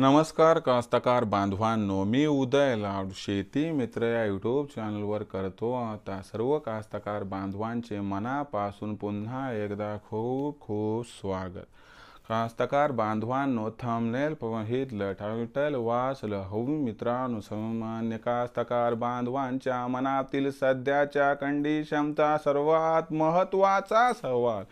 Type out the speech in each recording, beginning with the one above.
नमस्कार कास्तकार बांधवांनो मी उदय लाड शेती मित्र या यूट्यूब चॅनलवर करतो आता सर्व कास्तकार बांधवांचे मनापासून पुन्हा एकदा खूप खूप स्वागत. कास्तकार बांधवांनो थंबनेल पाहितलं ठरटल वाचलं हो मित्रांनो सामान्य कास्तकार बांधवांच्या मनातील सध्याच्या कंडिशनचा सर्वात महत्त्वाचा सवाल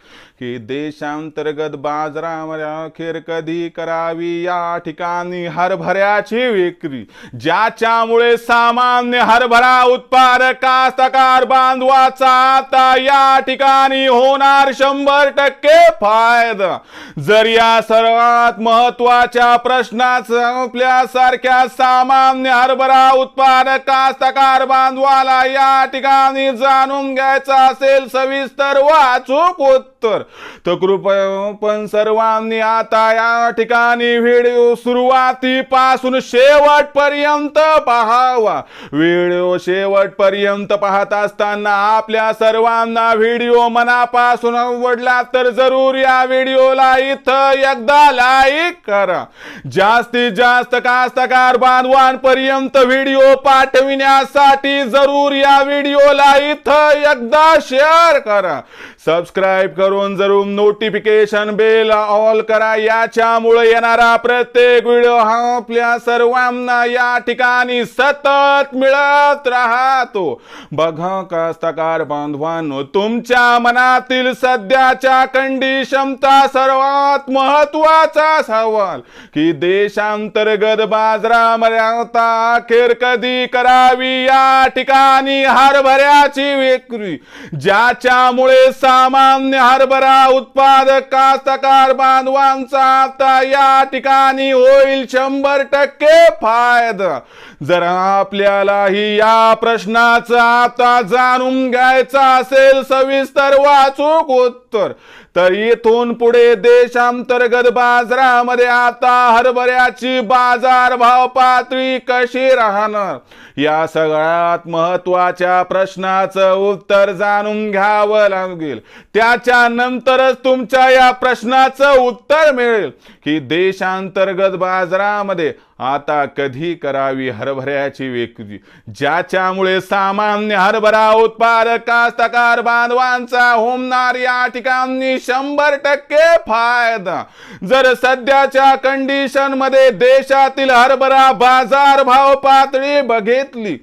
की देशांतर्गत बाजारामध्ये अखेर कधी करावी या ठिकाणी हरभऱ्याची विक्री ज्याच्यामुळे सामान्य हरभरा उत्पादक कास्तकार बांधवाचा आता या ठिकाणी होणार शंभर टक्के फायदा. जर या सर्वात महत्त्वाच्या प्रश्नाचा आपल्यासारख्या सामान्य हरभरा उत्पादक कास्तकार बांधवाला या ठिकाणी जाणून घ्यायचा असेल सविस्तर वाचूक तर तर कृपया पण सर्वांनी आता या ठिकाणी व्हिडिओ सुरुवातीपासून शेवटपर्यंत पाहावा. व्हिडिओ शेवटपर्यंत पाहत असताना आपल्या सर्वांना व्हिडिओ मनापासून आवडला तर जरूर या व्हिडिओला इथं एकदा लाईक करा. जास्तीत जास्त कास्तकार बांधवांपर्यंत व्हिडिओ पाठविण्यासाठी जरूर या व्हिडिओला इथं एकदा शेअर करा. सबस्क्राईब करून जरूर नोटिफिकेशन बेल ऑल करा. याच्यामुळे येणारा प्रत्येक व्हिडिओ हा आपल्या सर्वांना या ठिकाणी सतत मिळत राहतो. बघा कास्तकार बांधवांनो तुमच्या मनातील सध्याच्या कंडिशनचा सर्वात महत्त्वाचा सवाल की देशांतर्गत बाजारामध्ये आता अखेर कधी करावी या ठिकाणी हरभऱ्याची विक्री ज्याच्यामुळे सामान्य हरभरा उत्पादक कास्तकार बांधवांचा आता या ठिकाणी होईल शंभर टक्के फायदा. जर आपल्यालाही या प्रश्नाचा आता जाणून घ्यायचा असेल सविस्तर वाचूक उत्तर. तर इथून पुढे देशांतर्गत बाजारामध्ये आता हरभऱ्याची बाजार भाव पातळी कशी राहणार? या सगळ्यात महत्त्वाच्या प्रश्नाचं उत्तर जाणून घ्यावं लागेल. त्याच्यानंतरच तुमच्या या प्रश्नाचं उत्तर मिळेल की देशांतर्गत बाजारामध्ये आता कधी करावी हरभऱ्याची विक्री? ज्याच्यामुळे सामान्य हरभरा उत्पादक कास्तकार बांधवांचा होमणार या ठिकाणी शंभर टक्के फायदा. जर सध्याच्या कंडिशनमध्ये देशातील हरभरा बाजार भाव पातळी बघितली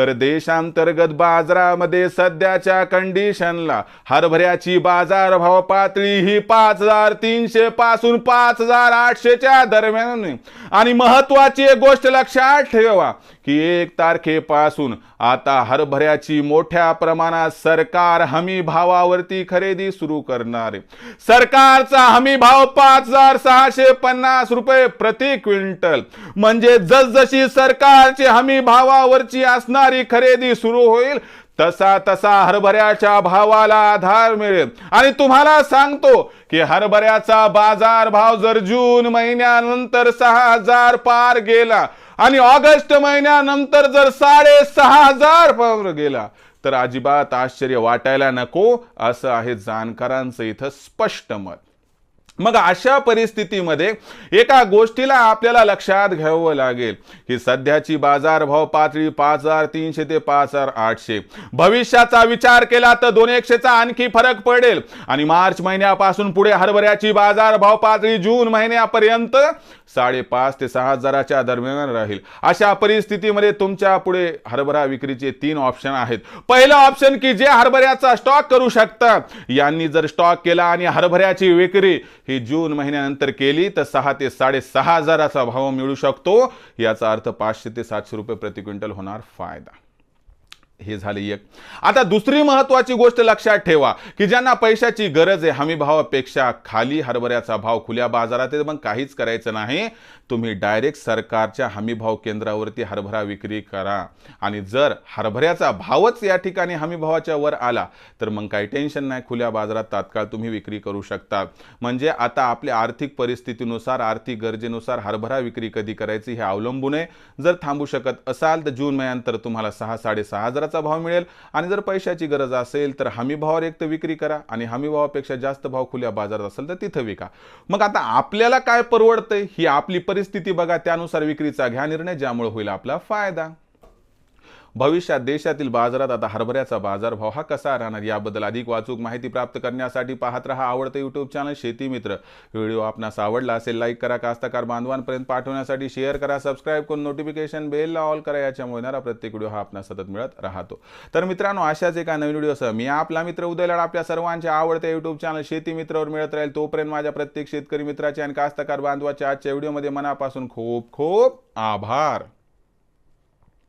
तर देशांतर्गत बाजारामध्ये सध्याच्या कंडिशनला हरभऱ्याची बाजार भाव पातळी ही पाच हजार तीनशे पासून पाच हजार आठशेच्या दरम्यान आणि महत्वाची एक गोष्ट लक्षात ठेवा की एक तारखेपासून आता हरभऱ्याची मोठ्या प्रमाणात सरकार हमी भावावरती खरेदी सुरू करणार. आहे सरकारचा हमी भाव पाच हजार सहाशे पन्नास रुपये प्रति क्विंटल. म्हणजे जसजशी सरकारची हमी भावावरची असणारी खरेदी सुरू होईल तसा तसा हरभऱ्याच्या भावाला आधार मिळेल. आणि तुम्हाला सांगतो की हरभऱ्याचा बाजार भाव जर जून महिन्यानंतर सहा हजार पार गेला आणि ऑगस्ट महिन्यानंतर जर साडेसहा हजार पावर गेला तर अजिबात आश्चर्य वाटायला नको. असं आहे जाणकारांचं इथं स्पष्ट मत. मग अशा परिस्थितीमध्ये एका गोष्टीला आपल्याला लक्षात घ्यावं लागेल की सध्याची बाजारभाव पातळी पाच हजार तीनशे ते पाच हजार आठशे. भविष्याचा विचार केला तर दोन एकशेचा आणखी फरक पडेल. आणि मार्च महिन्यापासून पुढे हरभऱ्याची बाजारभाव पातळी जून महिन्यापर्यंत साडेपाच ते सहा हजाराच्या दरम्यान राहील. अशा परिस्थितीमध्ये तुमच्यापुढे हरभरा विक्रीचे तीन ऑप्शन आहेत. पहिलं ऑप्शन की जे हरभऱ्याचा स्टॉक करू शकतात यांनी जर स्टॉक केला आणि हरभऱ्याची विक्री ही जून महिन्यानंतर केली तर सहा ते साडेसहा हजाराचा भाव मिळू शकतो. याचा अर्थ पाचशे ते सातशे रुपये प्रति क्विंटल होणार फायदा. हे झाले एक. आता दुसरी महत्वाची गोष्ट लक्षात ठेवा की ज्यांना पैशाची गरज आहे हमी भावापेक्षा खाली हरभऱ्याचा भाव खुल्या बाजारात आहे मग काहीच करायचं नाही. तुम्ही डायरेक्ट सरकारच्या हमी भाव केंद्रावरती हरभरा विक्री करा. आणि जर हरभऱ्याचा भावच या ठिकाणी हमी भावाच्या वर आला तर मग काही टेन्शन नाही खुल्या बाजारात तात्काळ तुम्ही विक्री करू शकता. म्हणजे आता आपल्या आर्थिक परिस्थितीनुसार आर्थिक गरजेनुसार हरभरा विक्री कधी करायची हे अवलंबून आहे. जर थांबू शकत असाल तर जून महिन्यानंतर तुम्हाला सहा साडेसहा हजार बाजाराचा भाव मिळेल आणि जर पैशाची गरज असेल तर हमी भावावर एक तर विक्री करा आणि हमी भावापेक्षा जास्त भाव खुल्या बाजारात असेल तर तिथं विका. मग आता आपल्याला काय परवडतंय ही आपली परिस्थिती बघा त्यानुसार विक्रीचा घ्या निर्णय ज्यामुळे होईल आपला फायदा. भविष्यात देशातील बाजारात आता हरभऱ्याचा बाजारभाव हा कसा राहणार याबद्दल अधिक वाचूक माहिती प्राप्त करण्यासाठी पाहत रहा आवडतं यूट्यूब चॅनल शेती मित्र. व्हिडिओ आपणास आवडला असेल लाईक करा कास्तकार बांधवांपर्यंत पाठवण्यासाठी शेअर करा सबस्क्राईब करून नोटिफिकेशन बेलला ऑल करा याच्यामुळे येणारा प्रत्येक व्हिडिओ हा आपणास सतत मिळत राहतो. तर मित्रांनो अशाच एका नवीन व्हिडिओसह मी आपला मित्र उदयलाड आपल्या सर्वांच्या आवडत्या यूट्यूब चॅनल शेती मित्रावर मिळत राहील. तोपर्यंत माझ्या प्रत्येक शेतकरी मित्राचे आणि कास्तकार बांधवाच्या आजच्या व्हिडिओमध्ये मनापासून खूप खूप आभार.